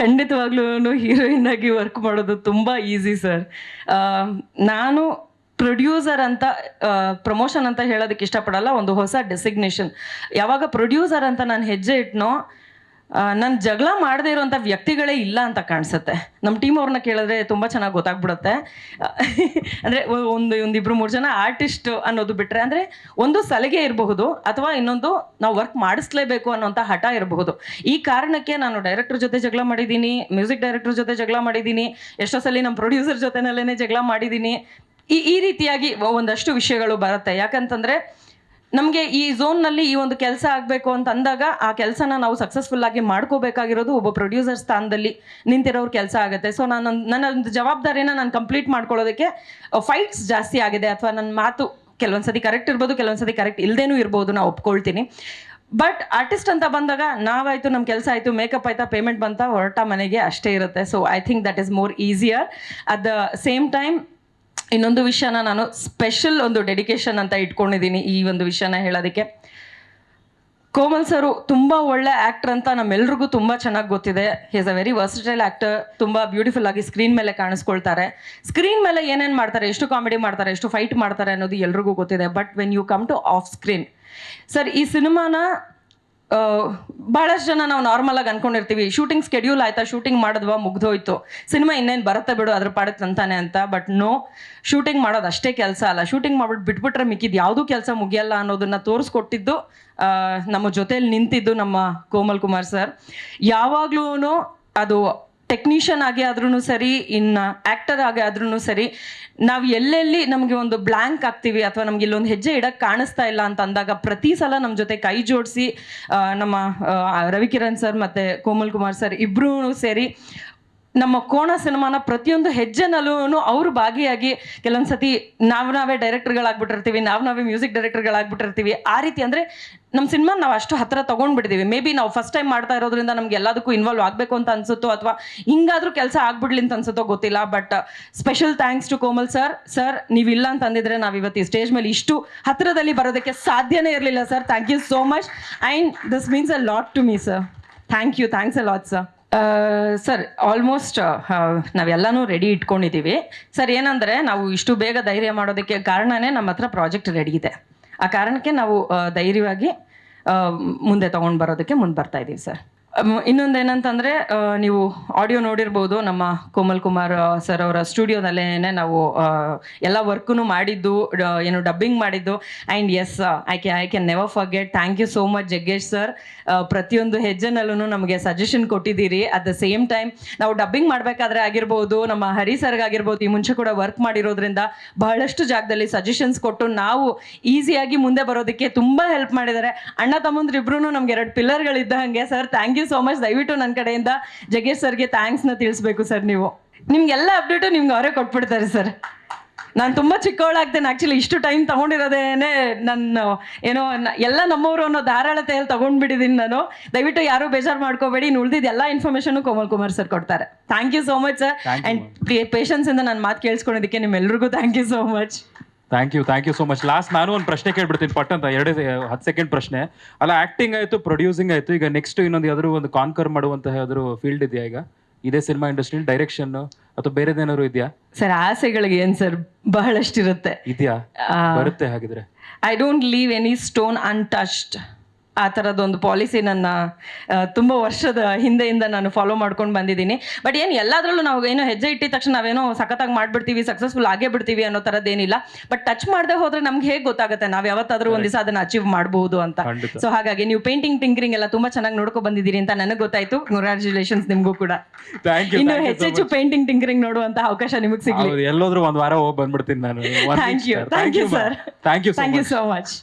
ಖಂಡಿತವಾಗ್ಲೂ ಹೀರೋಯಿನ್ ಆಗಿ ವರ್ಕ್ ಮಾಡೋದು ತುಂಬ ಈಸಿ ಸರ್ ನಾನು ಪ್ರೊಡ್ಯೂಸರ್ ಅಂತ ಪ್ರಮೋಷನ್ ಅಂತ ಹೇಳೋದಕ್ಕೆ ಇಷ್ಟಪಡಲ್ಲ, ಒಂದು ಹೊಸ ಡೆಸಿಗ್ನೇಷನ್ ಯಾವಾಗ ಪ್ರೊಡ್ಯೂಸರ್ ಅಂತ ನಾನು ಹೆಜ್ಜೆ ಇಟ್ನೋ ನಾನು ಜಗಳ ಮಾಡದೇ ಇರುವಂಥ ವ್ಯಕ್ತಿಗಳೇ ಇಲ್ಲ ಅಂತ ಕಾಣಿಸುತ್ತೆ. ನಮ್ಮ ಟೀಮ್ ಅವ್ರನ್ನ ಕೇಳಿದ್ರೆ ತುಂಬ ಚೆನ್ನಾಗಿ ಗೊತ್ತಾಗ್ಬಿಡುತ್ತೆ. ಅಂದರೆ ಒಂದು, ಒಂದಿಬ್ರು ಮೂರು ಜನ ಆರ್ಟಿಸ್ಟ್ ಅನ್ನೋದು ಬಿಟ್ಟರೆ ಅಂದರೆ ಒಂದು ಸಲಿಗೆ ಇರಬಹುದು ಅಥವಾ ಇನ್ನೊಂದು ನಾವು ವರ್ಕ್ ಮಾಡಿಸ್ಲೇಬೇಕು ಅನ್ನೋಂಥ ಹಠ ಇರಬಹುದು. ಈ ಕಾರಣಕ್ಕೆ ನಾನು ಡೈರೆಕ್ಟರ್ ಜೊತೆ ಜಗಳ ಮಾಡಿದ್ದೀನಿ ಮ್ಯೂಸಿಕ್ ಡೈರೆಕ್ಟರ್ ಜೊತೆ ಜಗಳ ಮಾಡಿದ್ದೀನಿ ಎಷ್ಟೋ ಸಲ ನಮ್ಮ ಪ್ರೊಡ್ಯೂಸರ್ ಜೊತೆನಲ್ಲೇ ಜಗಳ ಮಾಡಿದ್ದೀನಿ. ಈ ಈ ರೀತಿಯಾಗಿ ಒಂದಷ್ಟು ವಿಷಯಗಳು ಬರುತ್ತೆ. ಯಾಕಂತಂದರೆ ನಮಗೆ ಈ ಝೋನ್ನಲ್ಲಿ ಈ ಒಂದು ಕೆಲಸ ಆಗಬೇಕು ಅಂತ ಅಂದಾಗ ಆ ಕೆಲಸನ ನಾವು ಸಕ್ಸಸ್ಫುಲ್ ಆಗಿ ಮಾಡ್ಕೋಬೇಕಾಗಿರೋದು ಒಬ್ಬ ಪ್ರೊಡ್ಯೂಸರ್ ಸ್ಥಾನದಲ್ಲಿ ನಿಂತಿರೋರು ಕೆಲಸ ಆಗುತ್ತೆ. ಸೊ ನಾನು ನನ್ನ ಒಂದು ಜವಾಬ್ದಾರಿನ ನಾನು ಕಂಪ್ಲೀಟ್ ಮಾಡ್ಕೊಳ್ಳೋದಕ್ಕೆ ಫೈಟ್ಸ್ ಜಾಸ್ತಿ ಆಗಿದೆ ಅಥವಾ ನನ್ನ ಮಾತು ಕೆಲವೊಂದ್ಸತಿ ಕರೆಕ್ಟ್ ಇರ್ಬೋದು, ಕೆಲವೊಂದ್ಸತಿ ಕರೆಕ್ಟ್ ಇಲ್ಲದೇನೂ ಇರ್ಬೋದು ನಾವು ಒಪ್ಕೊಳ್ತೀನಿ. ಬಟ್ ಆರ್ಟಿಸ್ಟ್ ಅಂತ ಬಂದಾಗ ನಾವಾಯಿತು ನಮ್ಮ ಕೆಲಸ ಆಯಿತು ಮೇಕಪ್ ಆಯ್ತಾ ಪೇಮೆಂಟ್ ಬಂತ ಹೊರಟ ಮನೆಗೆ ಅಷ್ಟೇ ಇರುತ್ತೆ. So I think that is more easier at the same time ಇನ್ನೊಂದು ವಿಷಯನ ನಾನು ಸ್ಪೆಷಲ್ ಒಂದು ಡೆಡಿಕೇಶನ್ ಅಂತ ಇಟ್ಕೊಂಡಿದ್ದೀನಿ ಈ ಒಂದು ವಿಷಯನ ಹೇಳೋದಕ್ಕೆ. ಕೋಮಲ್ ಸರು ತುಂಬ ಒಳ್ಳೆ ಆ್ಯಕ್ಟರ್ ಅಂತ ನಮ್ಮೆಲ್ರಿಗೂ ತುಂಬ ಚೆನ್ನಾಗಿ ಗೊತ್ತಿದೆ. Is a very versatile actor ತುಂಬ ಬ್ಯೂಟಿಫುಲ್ ಆಗಿ ಸ್ಕ್ರೀನ್ ಮೇಲೆ ಕಾಣಿಸ್ಕೊಳ್ತಾರೆ. ಸ್ಕ್ರೀನ್ ಮೇಲೆ ಏನೇನು ಮಾಡ್ತಾರೆ, ಎಷ್ಟು ಕಾಮಿಡಿ ಮಾಡ್ತಾರೆ, ಎಷ್ಟು ಫೈಟ್ ಮಾಡ್ತಾರೆ ಅನ್ನೋದು ಎಲ್ರಿಗೂ ಗೊತ್ತಿದೆ. But when you come to off screen sir, ಈ ಸಿನಿಮಾನ ಬಹಳಷ್ಟು ಜನ ನಾವು ನಾರ್ಮಲ್ ಆಗಿ ಅನ್ಕೊಂಡಿರ್ತೀವಿ. ಶೂಟಿಂಗ್ ಸ್ಕೆಡ್ಯೂಲ್ ಆಯ್ತಾ? ಶೂಟಿಂಗ್ ಮಾಡಿದ್ವಾ? ಮುಗ್ದೋಯ್ತು ಸಿನಿಮಾ ಇನ್ನೇನು ಬರುತ್ತೆ ಬಿಡು, ಅದ್ರ ಪಾಡ ತಂತಾನೆ ಅಂತ. ಬಟ್ ನೋ ಶೂಟಿಂಗ್ ಮಾಡೋದು ಅಷ್ಟೇ ಕೆಲಸ ಅಲ್ಲ. ಶೂಟಿಂಗ್ ಮಾಡ್ಬಿಟ್ಟು ಬಿಟ್ಬಿಟ್ರೆ ಮಿಕ್ಕಿದ್ ಯಾವುದೂ ಕೆಲಸ ಮುಗಿಯಲ್ಲ ಅನ್ನೋದನ್ನ ತೋರಿಸ್ಕೊಟ್ಟಿದ್ದು ನಮ್ಮ ಜೊತೆಯಲ್ಲಿ ನಿಂತಿದ್ದು ನಮ್ಮ ಕೋಮಲ್ ಕುಮಾರ್ ಸರ್. ಯಾವಾಗ್ಲೂ ಅದು ಟೆಕ್ನಿಷಿಯನ್ ಆಗಿ ಆದ್ರೂ ಸರಿ, ಇನ್ನು ಆ್ಯಕ್ಟರ್ ಆಗಿ ಆದ್ರೂ ಸರಿ, ನಾವು ಎಲ್ಲೆಲ್ಲಿ ನಮಗೆ ಒಂದು ಬ್ಲ್ಯಾಂಕ್ ಆಗ್ತೀವಿ ಅಥವಾ ನಮ್ಗೆ ಇಲ್ಲೊಂದು ಹೆಜ್ಜೆ ಇಡಕ್ಕೆ ಕಾಣಿಸ್ತಾ ಇಲ್ಲ ಅಂತ ಅಂದಾಗ ಪ್ರತಿ ಸಲ ನಮ್ಮ ಜೊತೆ ಕೈ ಜೋಡಿಸಿ ನಮ್ಮ ರವಿಕಿರಣ್ ಸರ್ ಮತ್ತು ಕೋಮಲ್ ಕುಮಾರ್ ಸರ್ ಇಬ್ಬರೂ ಸೇರಿ ನಮ್ಮ ಕೋಣ ಸಿನಿಮಾನ ಪ್ರತಿಯೊಂದು ಹೆಜ್ಜೆನಲ್ಲೂ ಅವರು ಭಾಗಿಯಾಗಿ ಕೆಲವೊಂದು ಸತಿ ನಾವು ನಾವೇ ಡೈರೆಕ್ಟರ್ಗಳಾಗ್ಬಿಟ್ಟಿರ್ತೀವಿ, ನಾವು ನಾವೇ ಮ್ಯೂಸಿಕ್ ಡೈರೆಕ್ಟರ್ಗಳಾಗ್ಬಿಟ್ಟಿರ್ತೀವಿ. ಆ ರೀತಿ ಅಂದರೆ ನಮ್ಮ ಸಿನಿಮಾ ನಾವು ಅಷ್ಟು ಹತ್ರ ತೊಗೊಂಡ್ಬಿಡ್ತೀವಿ ಮೇ ಬಿ ನಾವು ಫಸ್ಟ್ ಟೈಮ್ ಮಾಡ್ತಾ ಇರೋದ್ರಿಂದ ನಮ್ಗೆ ಎಲ್ಲದಕ್ಕೂ ಇನ್ವಾಲ್ವ್ ಆಗಬೇಕು ಅಂತ ಅನ್ಸುತ್ತೋ ಅಥವಾ ಹಿಂಗಾದ್ರೂ ಕೆಲಸ ಆಗ್ಬಿಡ್ಲಿ ಅಂತ ಅನ್ಸುತ್ತೋ ಗೊತ್ತಿಲ್ಲ. But special thanks to Komal sir sir ನೀವಿಲ್ಲ ಅಂತ ಅಂದಿದ್ರೆ ನಾವು ಇವತ್ತು ಈ ಸ್ಟೇಜ್ ಮೇಲೆ ಇಷ್ಟು ಹತ್ತಿರದಲ್ಲಿ ಬರೋದಕ್ಕೆ ಸಾಧ್ಯನೇ ಇರಲಿಲ್ಲ sir thank you so much and this means a lot to me sir thank you thanks a lot sir sir almost ನಾವೆಲ್ಲನೂ ready ಇಟ್ಕೊಂಡಿದ್ದೀವಿ ಸರ್, ಏನಂದರೆ ನಾವು ಇಷ್ಟು ಬೇಗ ಧೈರ್ಯ ಮಾಡೋದಕ್ಕೆ ಕಾರಣನೇ ನಮ್ಮ ಹತ್ರ ಪ್ರಾಜೆಕ್ಟ್ ರೆಡಿ ಇದೆ. ಆ ಕಾರಣಕ್ಕೆ ನಾವು ಧೈರ್ಯವಾಗಿ ಮುಂದೆ ತೊಗೊಂಡು ಬರೋದಕ್ಕೆ ಮುಂದೆ ಬರ್ತಾ ಇದ್ದೀವಿ ಸರ್. ಇನ್ನೊಂದು ಏನಂತಂದರೆ ನೀವು ಆಡಿಯೋ ನೋಡಿರ್ಬೋದು, ನಮ್ಮ ಕೋಮಲ್ ಕುಮಾರ್ ಸರ್ ಅವರ ಸ್ಟುಡಿಯೋದಲ್ಲೇನೆ ನಾವು ಎಲ್ಲ ವರ್ಕೂ ಮಾಡಿದ್ದು ಏನು ಡಬ್ಬಿಂಗ್ ಮಾಡಿದ್ದು. And as I K I can never forget thank you so much Jaggesh sir ಪ್ರತಿಯೊಂದು ಹೆಜ್ಜೆನಲ್ಲೂ ನಮಗೆ ಸಜೆಷನ್ ಕೊಟ್ಟಿದ್ದೀರಿ. ಅಟ್ ದ ಸೇಮ್ ಟೈಮ್ ನಾವು ಡಬ್ಬಿಂಗ್ ಮಾಡಬೇಕಾದ್ರೆ ಆಗಿರ್ಬೋದು, ನಮ್ಮ ಹರಿ ಸರ್ಗಾಗಿರ್ಬೋದು ಈ ಮುಂಚೆ ಕೂಡ ವರ್ಕ್ ಮಾಡಿರೋದ್ರಿಂದ ಬಹಳಷ್ಟು ಜಾಗದಲ್ಲಿ ಸಜೆಷನ್ಸ್ ಕೊಟ್ಟು ನಾವು ಈಸಿಯಾಗಿ ಮುಂದೆ ಬರೋದಕ್ಕೆ ತುಂಬ ಹೆಲ್ಪ್ ಮಾಡಿದ್ದಾರೆ. ಅಣ್ಣ ತಮ್ಮಂದ್ರಿಬ್ರು ನಮ್ಗೆ ಎರಡು ಪಿಲ್ಲರ್ಗಳಿದ್ದ ಹಾಗೆ sir thank you so much ದಯವಿಟ್ಟು ನನ್ನ ಕಡೆಯಿಂದ ಜಗೇಶ್ ಸರ್ಗೆ ಥ್ಯಾಂಕ್ಸ್ನ ತಿಳಿಸ್ಬೇಕು ಸರ್ ನೀವು. ನಿಮ್ಗೆಲ್ಲ ಅಪ್ಡೇಟು ನಿಮ್ಗೆ ಅವರೇ ಕೊಟ್ಬಿಡ್ತಾರೆ ಸರ್ ನಾನು ತುಂಬ ಚಿಕ್ಕವಳಾಗ್ತೇನೆ. ಆ್ಯಕ್ಚುಲಿ ಇಷ್ಟು ಟೈಮ್ ತೊಗೊಂಡಿರೋದೇನೆ ನನ್ನ ಏನೋ ಎಲ್ಲ ನಮ್ಮವರು ಅನ್ನೋ ಧಾರಾಳತೆಯಲ್ಲಿ ತೊಗೊಂಡ್ಬಿಟ್ಟಿದ್ದೀನಿ ನಾನು. ದಯವಿಟ್ಟು ಯಾರೂ ಬೇಜಾರು ಮಾಡ್ಕೋಬೇಡಿ. ಇನ್ನು ಉಳಿದಿದ್ದು ಎಲ್ಲ ಇನ್ಫಾರ್ಮೇಷನು ಕೋಮಲ್ ಕುಮಾರ್ ಸರ್ ಕೊಡ್ತಾರೆ. Thank you so much sir and ಪೇಷನ್ಸಿಂದ ನಾನು ಮಾತು ಕೇಳಿಸ್ಕೊಂಡಿದ್ದಕ್ಕೆ ನಿಮ್ಮೆಲ್ರಿಗೂ thank you so much thank you thank you so much last ನಾನು ಒಂದು ಪ್ರಶ್ನೆ ಕೇಳ್ಬಿಡ್ತೀನಿ ಪಟ್ ಅಂತ ಎರಡೇ ಹತ್ತು ಸೆಕೆಂಡ್ ಪ್ರಶ್ನೆ. ಅಲ್ಲ ಆಕ್ಟಿಂಗ್ ಆಯಿತು ಪ್ರೊಡ್ಯೂಸಿಂಗ್ ಆಯಿತು ಈಗ ನೆಕ್ಸ್ಟ್ ಇನ್ನೊಂದು ಯಾವ್ದಾದ್ರು ಒಂದು ಕಾನ್ಕರ್ ಮಾಡುವಂತಹ ಯಾವ್ದಾದ್ರು ಫೀಲ್ಡ್ ಇದೆಯಾ ಈಗ? ಇದೇ ಸಿನಿಮಾ ಇಂಡಸ್ಟ್ರಿ ಡೈರೆಕ್ಷನ್ ಅಥವಾ ಬೇರೆದೇನಾದ್ರು ಇದೆಯಾ? ಸರ್ ಆಸೆಗಳಿಗೆ ಏನು ಸರ್ ಬಹಳಷ್ಟಿರುತ್ತೆ. ಇದೆಯಾ? ಬರುತ್ತೆ ಹಾಗಿದ್ರೆ. I don't leave any stone untouched ಆ ಥರದೊಂದು ಪಾಲಿಸಿ ನನ್ನ ತುಂಬ ವರ್ಷದ ಹಿಂದೆಯಿಂದ ನಾನು ಫಾಲೋ ಮಾಡ್ಕೊಂಡು ಬಂದಿದ್ದೀನಿ. ಬಟ್ ಏನು ಎಲ್ಲದರಲ್ಲೂ ನಾವು ಏನೋ ಹೆಜ್ಜೆ ಇಟ್ಟಿದ ತಕ್ಷಣ ನಾವೇನೋ ಸಖತ್ತಾಗಿ ಮಾಡಿಬಿಡ್ತೀವಿ ಸಕ್ಸಸ್ಫುಲ್ ಆಗೇ ಬಿಡ್ತೀವಿ ಅನ್ನೋ ಥರದ್ದೇನಿಲ್ಲ ಬಟ್ ಟಚ್ ಮಾಡದೆ ಹೋದ್ರೆ ನಮ್ಗೆ ಹೇಗೆ ಗೊತ್ತಾಗುತ್ತೆ? ನಾವು ಯಾವತ್ತಾದರೂ ಒಂದು ದಿವಸ ಅದನ್ನ ಅಚೀವ್ ಮಾಡಬಹುದು ಅಂತ. ಸೊ ಹಾಗಾಗಿ ನೀವು ಪೇಂಟಿಂಗ್ ಟಿಂಕರಿಂಗ್ ಎಲ್ಲ ತುಂಬಾ ಚೆನ್ನಾಗಿ ನೋಡ್ಕೊ ಬಂದಿದ್ದೀರಿ ಅಂತ ನನಗೆ ಗೊತ್ತಾಯಿತು. ಕಂಗ್ರಾಚುಲೇಷನ್ಸ್ ನಿಮಗೂ ಕೂಡ. ಇನ್ನು ಹೆಚ್ಚೆಚ್ಚು ಪೇಂಟಿಂಗ್ ಟಿಂಕರಿಂಗ್ ನೋಡುವಂತ ಅವಕಾಶ ನಿಮಗೆ ಸಿಗ್ಲಿ. ಎಲ್ಲೋದ್ರೂ ಒಂದು ವಾರ ಹೋಗಿ ಬಂದ್ಬಿಡ್ತೀನಿ ನಾನು. Thank you thank you sir thank you thank you so much